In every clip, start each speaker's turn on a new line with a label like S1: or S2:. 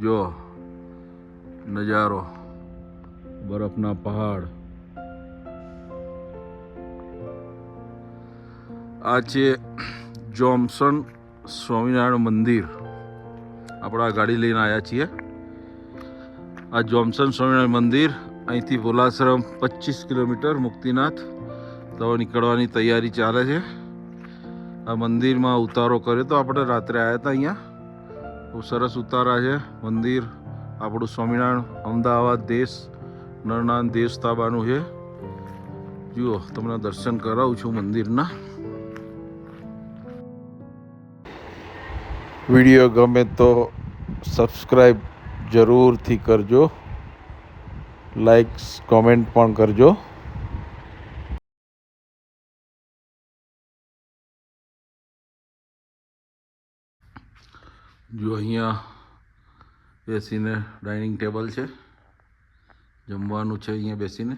S1: જો, નજારો, બરફના પહાડ. આ છે જોમસન સ્વામિનારાયણ મંદિર. આપણે આ ગાડી લઈને આવ્યા છીએ. આ જોમસન સ્વામિનારાયણ મંદિર, અહીંથી ભોલાશ્રમ પચીસ કિલોમીટર મુક્તિનાથ તો નીકળવાની તૈયારી ચાલે છે. આ મંદિરમાં ઉતારો કર્યો તો આપણે રાત્રે આવ્યા હતા અહીંયા. બહુ સરસ ઉતારા છે. મંદિર, આપણું સ્વામિનારાયણ, અમદાવાદ દેશ નરનાન દેશ તાબાનું છે. જુઓ, તમને દર્શન કરાવું છું મંદિરના. વીડિયો ગમે તો સબસ્ક્રાઈબ જરૂરથી કરજો. લાઇક્સ, કોમેન્ટ પણ કરજો. જો અહીંયા બેસીને ડાઇનિંગ ટેબલ છે. જમવાનું છે અહીંયા બેસીને.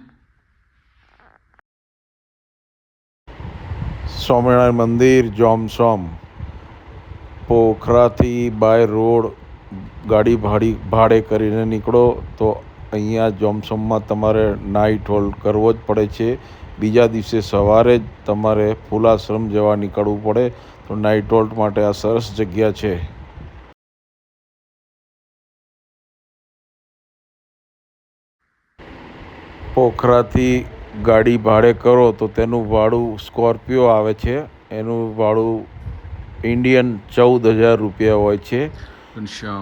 S1: સ્વામિનારાયણ મંદિર જોમસોમ પોખરાથી બાય રોડ ગાડી ભાડી ભાડે કરીને નીકળો તો અહીંયા જોમસોમમાં તમારે નાઇટ હોલ્ડ કરવો જ પડે છે. બીજા દિવસે સવારે જ તમારે ફૂલાશ્રમ જવા નીકળવું પડે. તો નાઇટ હોલ્ડ માટે આ સરસ જગ્યા છે. પોખરાથી ગાડી ભાડે કરો તો તેનું ભાડું સ્કોર્પિયો આવે છે. એનું ભાડું ઇન્ડિયન ચૌદ હજાર રૂપિયા હોય છે.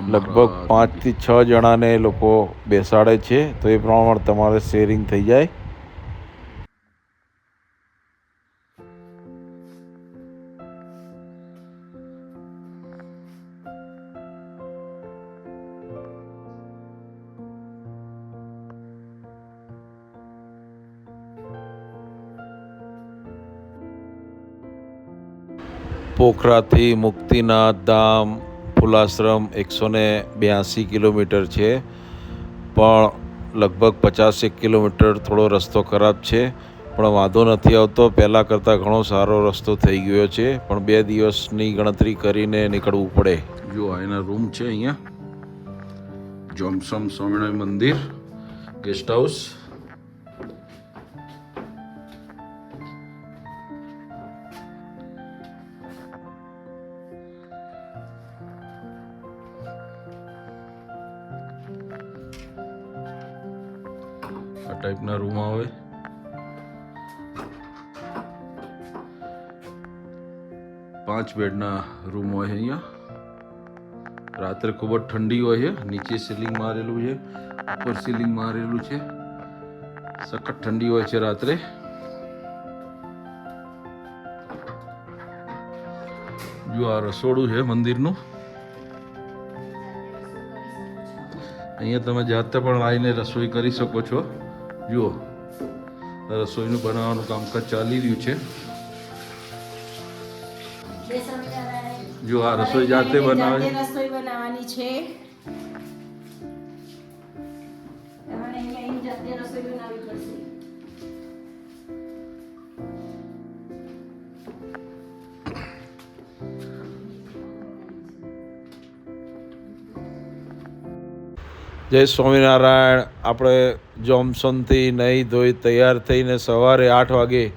S1: લગભગ પાંચથી છ જણાને એ લોકો બેસાડે છે. તો એ પ્રમાણે તમારે શેરિંગ થઈ જાય. પોખરાથી મુક્તિનાથ ધામ ફુલાશ્રમ એકસો ને બ્યાસી કિલોમીટર છે. પણ લગભગ પચાસેક કિલોમીટર થોડો રસ્તો ખરાબ છે. પણ વાંધો નથી આવતો. પહેલાં કરતાં ઘણો સારો રસ્તો થઈ ગયો છે. પણ બે દિવસની ગણતરી કરીને નીકળવું પડે. જો એના રૂમ છે અહીંયા. જોમસમ સ્વામિનારાયણ મંદિર, ગેસ્ટ હાઉસ. આ ટાઈપના રૂમ આવે પાંચ બેડના રૂમ હોય અહીંયા. રાત્રે ખૂબ જ ઠંડી હોય છે. નીચે સીલિંગ મારેલું છે. ઉપર સીલિંગ મારેલું છે. સખત ઠંડી હોય છે રાત્રે. જો આ રસોડું છે મંદિરનું. અહીંયા તમે જાતે પણ આવીને રસોઈ કરી શકો છો. જુઓ રસોઈનું બનાવવાનું કામકાજ ચાલી રહ્યું છે. જો આ રસોઈ જાતે બનાવે.
S2: રસોઈ બનાવવાની છે. રસોઈ બનાવવી પડશે.
S1: જય સ્વામિનારાયણ. આપણે જોમસનથી નહીં ધોઈ તૈયાર થઈને સવારે આઠ વાગે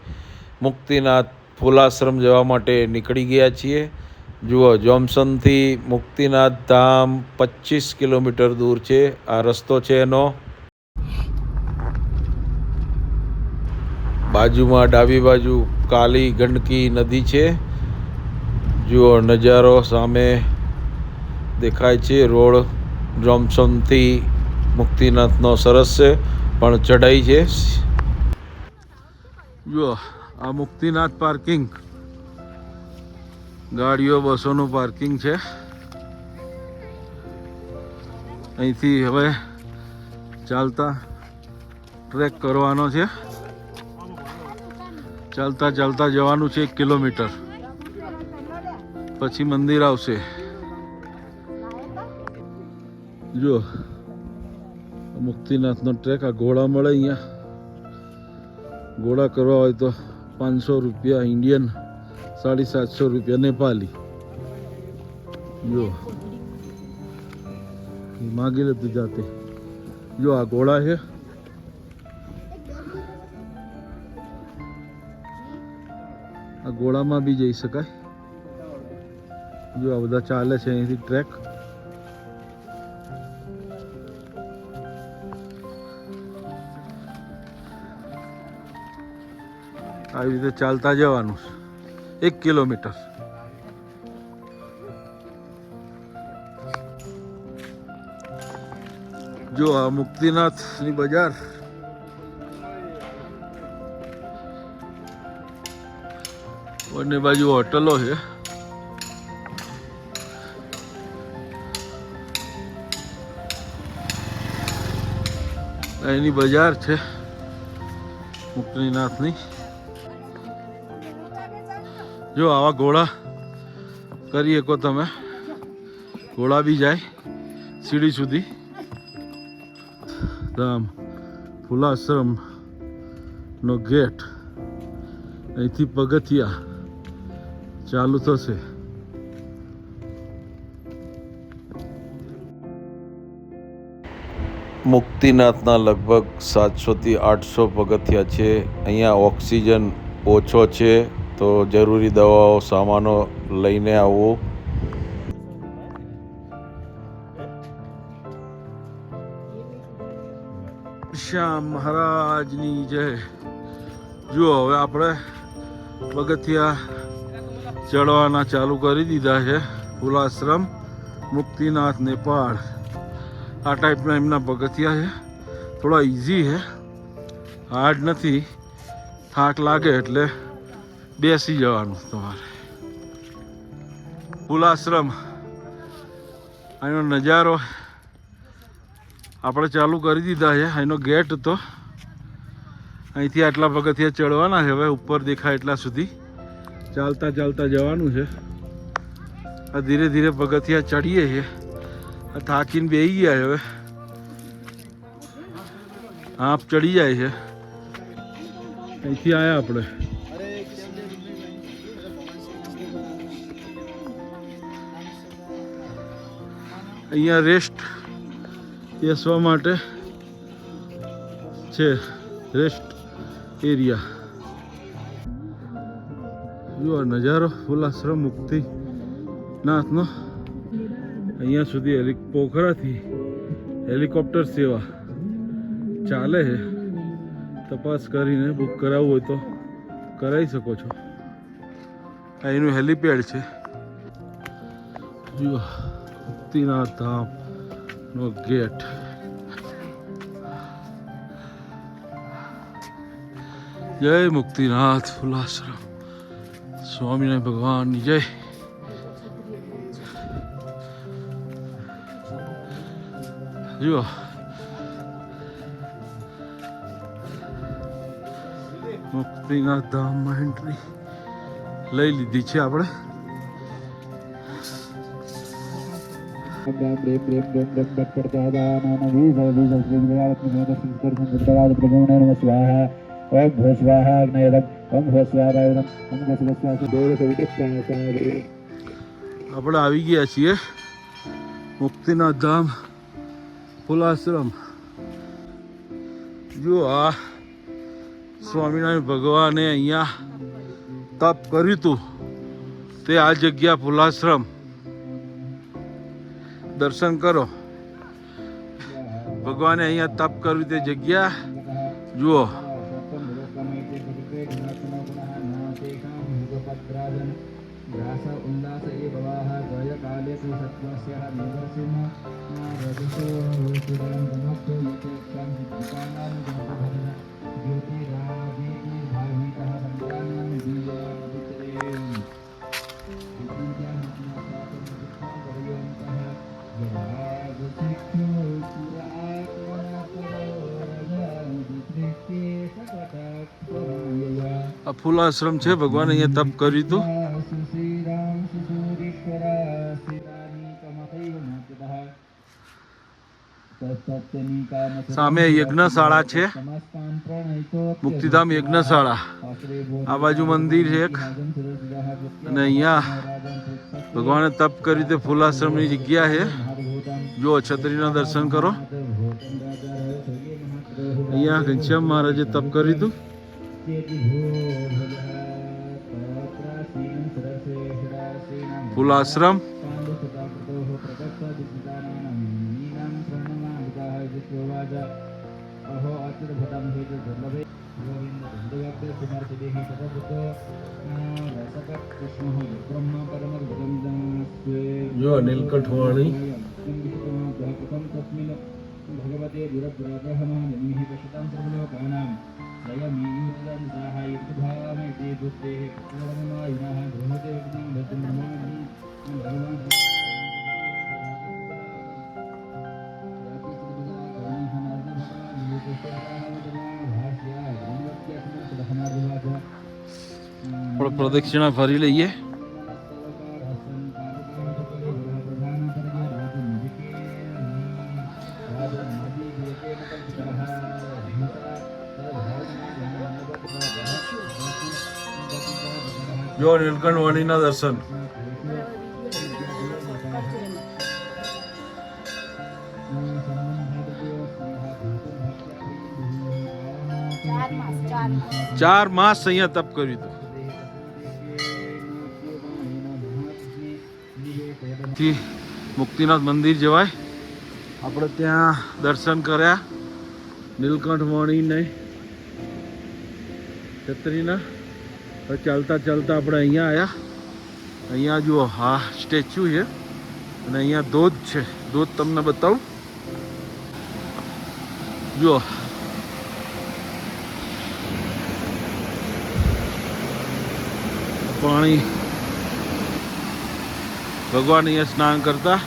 S1: મુક્તિનાથ ફૂલાશ્રમ જવા માટે નીકળી ગયા છીએ. જુઓ જોમસનથી મુક્તિનાથ ધામ પચીસ કિલોમીટર દૂર છે. આ રસ્તો છે એનો. બાજુમાં ડાબી બાજુ કાલી ગંડકી નદી છે. જુઓ, નજારો સામે દેખાય છે રોડ. જોમસનથી મુક્તિનાથનો સરસ છે, પણ ચઢાઈ છે. જુઓ, આ મુક્તિનાથ પાર્કિંગ. ગાડીઓ, બસોનું પાર્કિંગ છે. અહીંથી હવે ચાલતા ટ્રેક કરવાનો છે. ચાલતા ચાલતા જવાનું છે એક કિલોમીટર. પછી મંદિર આવશે. જો, મુક્તિનાથનો ટ્રેક, આ ઘોડા મળે અહીંયા. ઘોડા કરવા હોય તો પાંચસો રૂપિયા ઇન્ડિયન, સાડી સાતસો રૂપિયા નેપાલી. જો માગી લેતું જાતે. જો, આ ઘોડા છે. આ ઘોડામાં બી જઈ શકાય. જો, આ બધા ચાલે છે અહીંથી ટ્રેક. આવી રીતે ચાલતા જવાનું એક કિલોમીટર. જો આ મુક્તિનાથની બજાર. બંને બાજુ હોટલો છે. એની બજાર છે મુક્તિનાથની. જો આવા ઘોડા કરી શકો તમે. ઘોડા બી જાય સીડી સુધી. રામ, ફુલાશ્રમ નો ગેટ. અહીંથી પગથિયા ચાલુ થશે. મુક્તિનાથના લગભગ સાતસોથી આઠસો પગથિયા છે. અહીંયા ઓક્સિજન ઓછો છે. તો જરૂરી દવાઓ, સામાનો લઈને આવવું શ્યામ મહારાજની જય. જુઓ, હવે આપણે પગથિયા ચડવાના ચાલુ કરી દીધા છે. ફુલાશ્રમ મુક્તિનાથ, નેપાળ. આ ટાઈપના એમના પગથિયા છે. થોડા ઇઝી છે. હાર્ડ નથી. થાક લાગે એટલે બેસી જવાનું તમારે. ફુલાશ્રમ અહીંનો નજારો આપણે ચાલુ કરી દીધા છે. અહીંનો ગેટ હતો અહીંથી આટલા પગથિયા ચડવાના છે. હવે ઉપર દેખાય એટલા સુધી. ચાલતા ચાલતા જવાનું છે. આ ધીરે ધીરે પગથિયા ચડીએ છીએ. આ થાકીને બેસી ગયા હવે. આપ ચડી જાય છે. અહીંથી આવ્યા આપણે. અહીંયા રેસ્ટ બેસવા માટે છે રેસ્ટ એરિયા જુઓ નજારો, ફુલાશ્રમ મુક્તિ નાથનો. અહીંયા સુધી હેલિ, પોખરાથી હેલિકોપ્ટર સેવા ચાલે છે. તપાસ કરીને બુક કરાવવું હોય તો કરાવી શકો છો. આ એનું હેલિપેડ છે. જુઓ. મુક્તિનાથ ધામ નો ગેટ. જય મુક્તિનાથ ફુલાશ્રમ. સ્વામિનારાયણ ભગવાનની જય. જુઓ. મુક્તિના ધામમાં એન્ટ્રી લઈ લીધી છે આપણે. આપણે આવી ગયા છીએ મુક્તિના ધામ ફુલાશ્રમ. જો આ સ્વામિનારાયણ ભગવાને અહીંયા તપ કર્યું હતું તે આ જગ્યા ફુલાશ્રમ. દર્શન કરો. ભગવાને અહીંયા તપ કરવી તે જગ્યા જુઓ. આ આશ્રમ છે, ભગવાન અહીંયા તપ કર્યું હતું. સામે યજ્ઞશાળા છે. મુક્તિધામ યજ્ઞશાળા. આ બાજુ મંદિર છે એક. અને અહીંયા ભગવાને તપ કરી તે ફૂલાશ્રમની જગ્યા છે. જો છત્રીના દર્શન કરો. અહીંયા ઘનશ્યામ મહારાજે તપ કર્યું હતું. ફૂલાશ્રમ જો નીલકંઠ વાણી
S3: દુરગ્રહમહિ પશુતાં સર્વલોકાનાં લયમીયુતં સાહાયિતભામે તે દુષ્ટે પુત્રવનમાયુનઃ ગૃહતે વિઘ્नं ભજન બ્રહ્માણિ ભગવાન
S1: આપણે પ્રદક્ષિણા ફરી લઈએ. જો નીલકંઠ વાણીના દર્શન.
S2: ચાર માસ
S1: અહીંયા તપ કર્યું હતું. મુક્તિનાથ મંદિર જવાય. આપણે ત્યાં દર્શન કર્યા. નીલકંઠ વાણીને છત્રીના ચાલતા ચાલતા આપણે અહીંયા આવ્યા અહીંયા જુઓ હા સ્ટેચ્યુ છે અને અહીંયા ધોધ છે. ધોધ તમને બતાવું. જુઓ. પાણી. ભગવાન અહીંયા સ્નાન કરતા.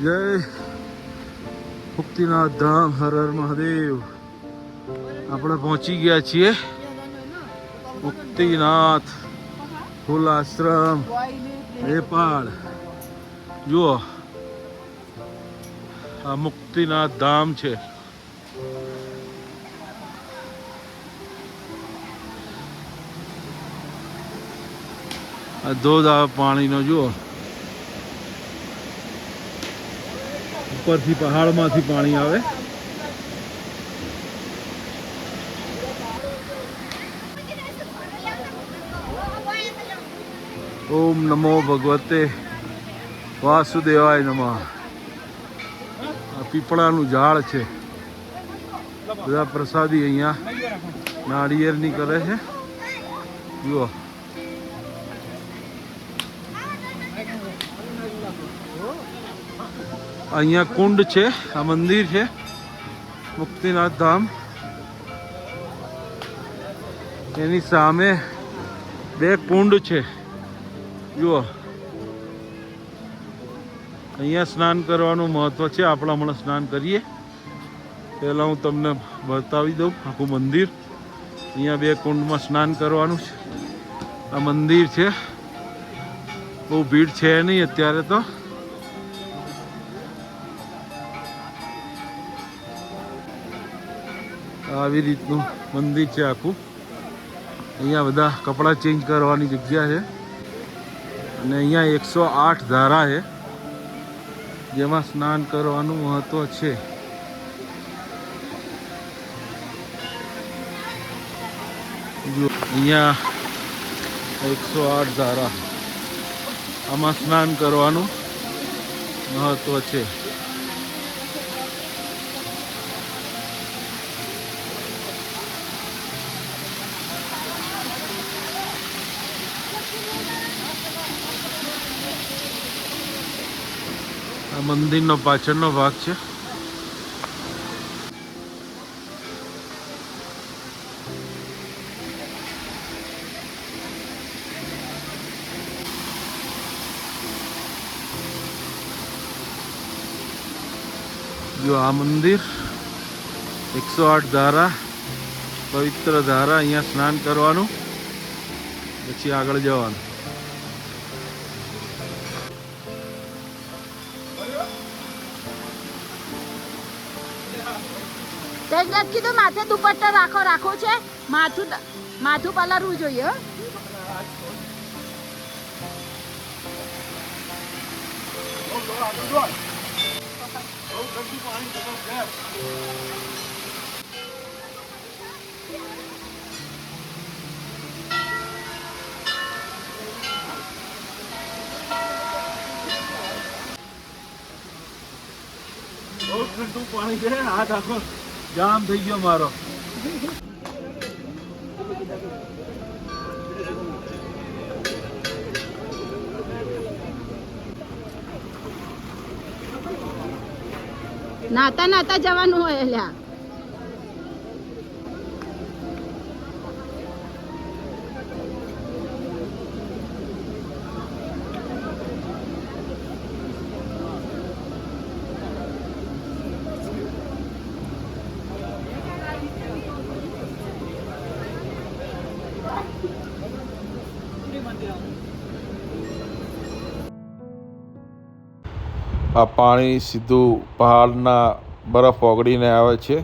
S1: જય. મુક્તિનાથ ધામ, હર હર મહાદેવ. આપણે પહોંચી ગયા છીએ મુક્તિનાથ ફૂલ આશ્રમ નેપાળ જુઓ. આ મુક્તિનાથ ધામ છે. આ ધોધ આવે પાણીનો, જુઓ. ઉપરથી પહાડમાંથી પાણી આવે. ઓમ નમો ભગવતે વાસુદેવાય નમઃ. આ પીપળાનું ઝાડ છે. બધા પ્રસાદી અહીંયા નાળિયેરની કરે છે. જુઓ. અહીંયા કુંડ છે. આ મંદિર છે. મુક્તિનાથ ધામ. એની સામે બે કુંડ છે. જુઓ. અહીંયા સ્નાન કરવાનું મહત્વ છે. આપણે હમણાં સ્નાન કરીએ. પહેલાં હું તમને બતાવી દઉં આખું મંદિર. અહીંયા બે કુંડમાં સ્નાન કરવાનું છે. આ મંદિર છે. બહુ ભીડ છે નહીં અત્યારે તો. આવી રીતનું મંદિર છે આખું. અહીંયા બધા કપડાં ચેન્જ કરવાની જગ્યા છે. અને અહીંયા એકસો આઠ ધારા છે, જેમાં સ્નાન કરવાનું મહત્વ છે. અહીંયા એકસો આઠ ધારા. આમાં સ્નાન કરવાનું મહત્વ છે. મંદિરનો પાછળનો ભાગ છે. જો આ મંદિર એકસો આઠ ધારા, પવિત્ર ધારા અહીંયા સ્નાન કરવાનું, પછી આગળ જવાનું.
S2: તેજ માથે દુપટ્ટા રાખો રાખો છે? માથું માથું પલારવું જોઈએ
S1: બહુ ઠંડુ પાણી છે, હાથ આખો. જામ થઈ ગયો મારો.
S2: નાતા નાતા જવાનું હોય અલ્યા.
S1: આ પાણી સીધું પહાડના બરફ ઓગળીને આવે છે.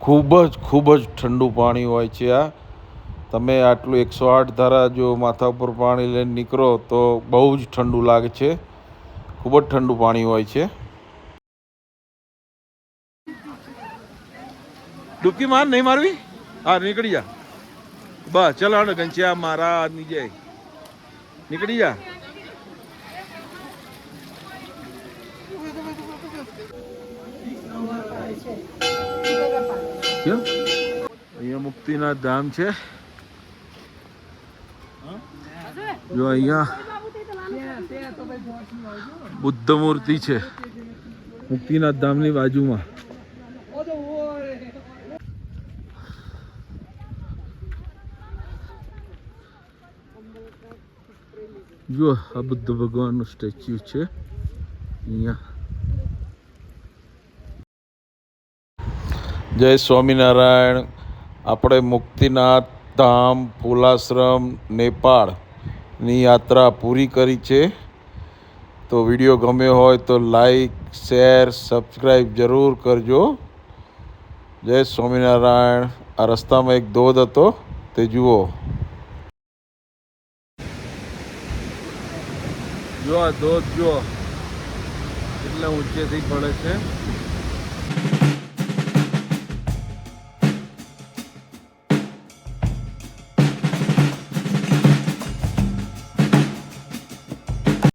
S1: ખૂબ જ ખૂબ જ ઠંડુ પાણી હોય છે આ. તમે આટલું એકસો આઠ ધારા જો માથા ઉપર પાણી લઈને નીકળો તો બહુ જ ઠંડુ લાગે છે. ખૂબ જ ઠંડુ પાણી હોય છે. ડૂબકી માર, નહીં મારવી? હા, નીકળી જા. બસ, ચલો હાલો મારા નીકળી જા. અહીંયા મુક્તિના ધામ છે. જો અહીંયા બુદ્ધ મૂર્તિ છે. મુક્તિનાથ ધામની બાજુમાં. જો આ બુદ્ધ ભગવાનનું સ્ટેચ્યુ છે. અહીંયા. જય સ્વામિનારાયણ. આપણે મુક્તિનાથ ધામ ફૂલાશ્રમ નેપાળની યાત્રા પૂરી કરી છે. તો વીડિયો ગમ્યો હોય તો લાઈક, શેર, સબસ્ક્રાઈબ જરૂર કરજો. જય સ્વામિનારાયણ. આ રસ્તામાં એક ધોધ હતો, તે જુઓ. જો આ ધોધ, જુઓ. એટલે ઊંચેથી પડે છે.